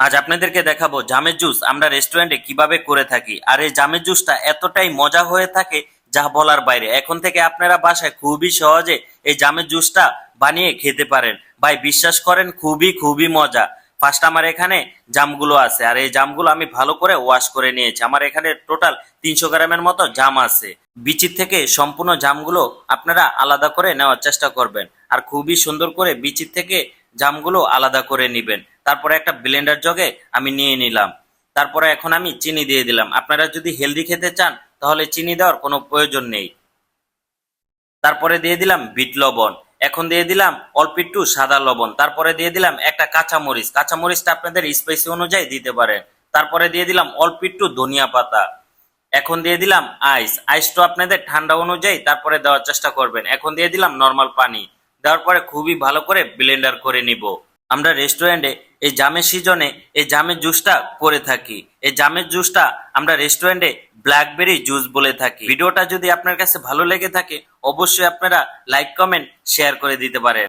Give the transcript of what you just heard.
আজ আপনাদেরকে দেখাবো জামের জুস আমরা রেস্টুরেন্টে কীভাবে করে থাকি। আর এই জামের জুসটা এতটাই মজা হয়ে থাকে যা বলার বাইরে। এখন থেকে আপনারা বাসায় খুবই সহজে এই জামের জুসটা বানিয়ে খেতে পারেন। ভাই, বিশ্বাস করেন, খুবই খুবই মজা। ফার্স্ট আমার এখানে জামগুলো আছে। আর এই জামগুলো আমি ভালো করে ওয়াশ করে নিয়েছি। আমার এখানে টোটাল তিনশো গ্রামের মতো জাম আছে। বিচির থেকে সম্পূর্ণ জামগুলো আপনারা আলাদা করে নেওয়ার চেষ্টা করবেন। আর খুবই সুন্দর করে বিচির থেকে জামগুলো আলাদা করে নেবেন। তারপরে একটা ব্লেন্ডার জগে আমি নিয়ে নিলাম। তারপরে এখন আমি চিনি দিয়ে দিলাম। আপনারা যদি হেলদি খেতে চান, তাহলে চিনি দেওয়ার কোনো প্রয়োজন নেই। তারপরে দিয়ে দিলাম বিট লবণ। এখন দিয়ে দিলাম অল্প একটু সাদা লবণ। তারপরে দিয়ে দিলাম একটা কাঁচামরিচ। কাঁচামরিচটা আপনাদের স্পাইসি অনুযায়ী দিতে পারেন। তারপরে দিয়ে দিলাম অল্প একটু ধনিয়া পাতা। এখন দিয়ে দিলাম আইস আইসটা আপনাদের ঠান্ডা অনুযায়ী তারপরে দেওয়ার চেষ্টা করবেন। এখন দিয়ে দিলাম নর্মাল পানি। দেওয়ার পরে খুবই ভালো করে ব্লেন্ডার করে নিব। আমরা রেস্টুরেন্টে এই জামের সিজনে এই জামের জুসটা করে থাকি। এই জামের জুসটা আমরা রেস্টুরেন্টে ব্ল্যাকবেরি জুস বলে থাকি। ভিডিওটা যদি আপনার কাছে ভালো লেগে থাকে, অবশ্যই আপনারা লাইক কমেন্ট শেয়ার করে দিতে পারেন।